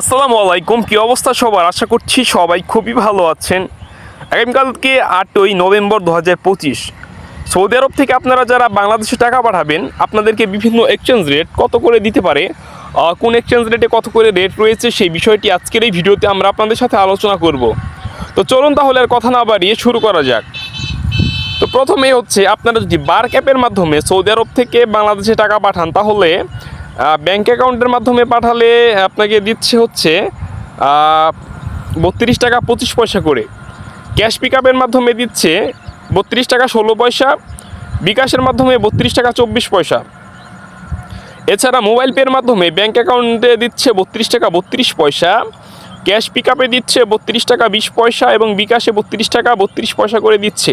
আসসালামু আলাইকুম, কী অবস্থা সবার? আশা করছি সবাই খুবই ভালো আছেন। আগামীকালকে আটই নভেম্বর দু হাজার পঁচিশ। সৌদি আরব থেকে আপনারা যারা বাংলাদেশে টাকা পাঠাবেন, আপনাদেরকে বিভিন্ন এক্সচেঞ্জ রেট কত করে দিতে পারে কোন এক্সচেঞ্জ রেটে কত করে রেট রয়েছে, সেই বিষয়টি আজকের এই ভিডিওতে আমরা আপনাদের সাথে আলোচনা করব। তো চলুন তাহলে আর কথা না বাড়িয়ে শুরু করা যাক। তো প্রথমে হচ্ছে, আপনারা যদি বার ক্যাপের মাধ্যমে সৌদি আরব থেকে বাংলাদেশে টাকা পাঠান, তাহলে ব্যাংক অ্যাকাউন্টের মাধ্যমে পাঠালে আপনাকে দিচ্ছে হচ্ছে বত্রিশ টাকা পঁচিশ পয়সা করে। ক্যাশ পিক মাধ্যমে দিচ্ছে বত্রিশ টাকা ষোলো পয়সা, বিকাশের মাধ্যমে বত্রিশ টাকা চব্বিশ পয়সা। এছাড়া মোবাইল পের মাধ্যমে ব্যাংক অ্যাকাউন্টে দিচ্ছে বত্রিশ টাকা বত্রিশ পয়সা ক্যাশ পিক দিচ্ছে বত্রিশ টাকা বিশ পয়সা এবং বিকাশে বত্রিশ টাকা বত্রিশ পয়সা করে দিচ্ছে।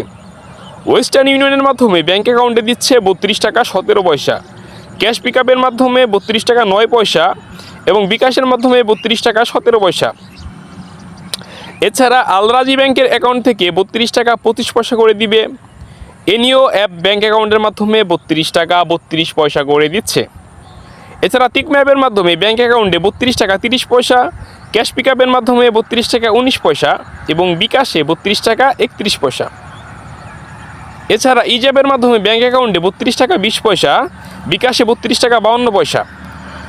ওয়েস্টার্ন ইউনিয়নের মাধ্যমে ব্যাংক অ্যাকাউন্টে দিচ্ছে বত্রিশ টাকা সতেরো পয়সা। ক্যাশ পিক মাধ্যমে বত্রিশ টাকা নয় পয়সা এবং বিকাশের মাধ্যমে বত্রিশ টাকা সতেরো পয়সা। এছাড়া আলরাজি ব্যাংকের অ্যাকাউন্ট থেকে বত্রিশ টাকা পঁচিশ পয়সা করে দিবে। এনিও অ্যাপ ব্যাংক অ্যাকাউন্টের মাধ্যমে বত্রিশ টাকা বত্রিশ পয়সা করে দিচ্ছে। এছাড়া তিক ম্যাপের মাধ্যমে ব্যাংক অ্যাকাউন্টে বত্রিশ টাকা তিরিশ পয়সা, ক্যাশ পিক মাধ্যমে বত্রিশ টাকা উনিশ পয়সা এবং বিকাশে বত্রিশ টাকা একত্রিশ পয়সা। এছাড়া ইজাবের মাধ্যমে ব্যাংক অ্যাকাউন্টে বত্রিশ টাকা বিশ পয়সা বিকাশে বত্রিশ টাকা বাউন্ন পয়সা।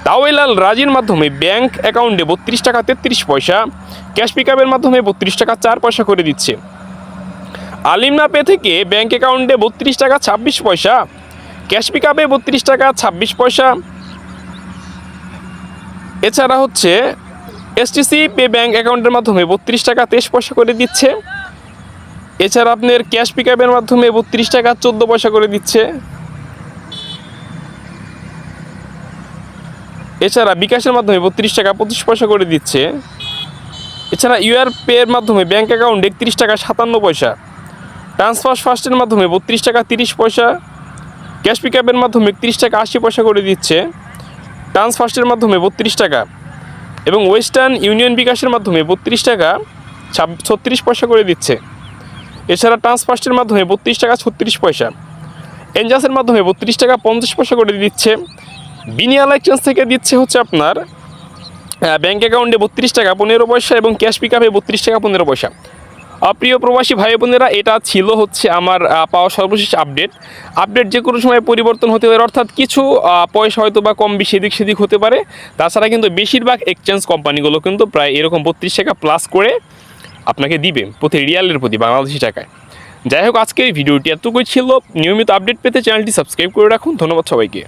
তাওয়েলাল রাজির মাধ্যমে ব্যাংক অ্যাকাউন্টে বত্রিশ টাকা তেত্রিশ পয়সা, ক্যাশ পিকআপের মাধ্যমে বত্রিশ টাকা চার পয়সা করে দিচ্ছে। আলিমনা পে থেকে ব্যাংক অ্যাকাউন্টে বত্রিশ টাকা ছাব্বিশ পয়সা, ক্যাশ পিকআপে বত্রিশ টাকা ছাব্বিশ পয়সা। এছাড়া হচ্ছে এসটিসি পে ব্যাংক অ্যাকাউন্টের মাধ্যমে বত্রিশ টাকা তেইশ পয়সা করে দিচ্ছে। এছাড়া আপনার ক্যাশ পিকআপের মাধ্যমে বত্রিশ টাকা চোদ্দ পয়সা করে দিচ্ছে। এছাড়া বিকাশের মাধ্যমে বত্রিশ টাকা পঁচিশ পয়সা করে দিচ্ছে। এছাড়া ইউআর পে এর মাধ্যমে ব্যাঙ্ক অ্যাকাউন্ট একত্রিশ টাকা সাতান্ন পয়সা। ট্রান্সফার ফার্স্টের মাধ্যমে বত্রিশ টাকা তিরিশ পয়সা। ক্যাশ পিকআপের মাধ্যমে একত্রিশ টাকা আশি পয়সা করে দিচ্ছে। ট্রান্সফার্স্টের মাধ্যমে বত্রিশ টাকা এবং ওয়েস্টার্ন ইউনিয়ন বিকাশের মাধ্যমে বত্রিশ টাকা ছত্রিশ পয়সা করে দিচ্ছে। এছাড়া ট্রান্সফার্স্টের মাধ্যমে বত্রিশ টাকা ছত্রিশ পয়সা। এনজাসের মাধ্যমে বত্রিশ টাকা পঞ্চাশ পয়সা করে দিচ্ছে। বিনিয়াল এক্সচেঞ্জ থেকে দিচ্ছে হচ্ছে আপনার ব্যাঙ্ক অ্যাকাউন্টে বত্রিশ টাকা পনেরো পয়সা এবং ক্যাশ পিক আপে বত্রিশ টাকা পনেরো পয়সা। প্রিয় প্রবাসী ভাই বোনেরা, এটা ছিল হচ্ছে আমার পাওয়া সর্বশেষ আপডেট আপডেট যে কোনো সময় পরিবর্তন হতে পারে, অর্থাৎ কিছু পয়সা হয়তো বা কম বেশি এদিক সেদিক হতে পারে। তাছাড়া কিন্তু বেশিরভাগ এক্সচেঞ্জ কোম্পানিগুলো কিন্তু প্রায় এরকম বত্রিশ টাকা প্লাস করে আপনাকে দিবে প্রতি রিয়ালের প্রতি বাংলাদেশি টাকায়। যাই হোক, আজকের এই ভিডিওটি এতটুকুই ছিল। নিয়মিত আপডেট পেতে চ্যানেলটি সাবস্ক্রাইব করে রাখুন। ধন্যবাদ সবাইকে।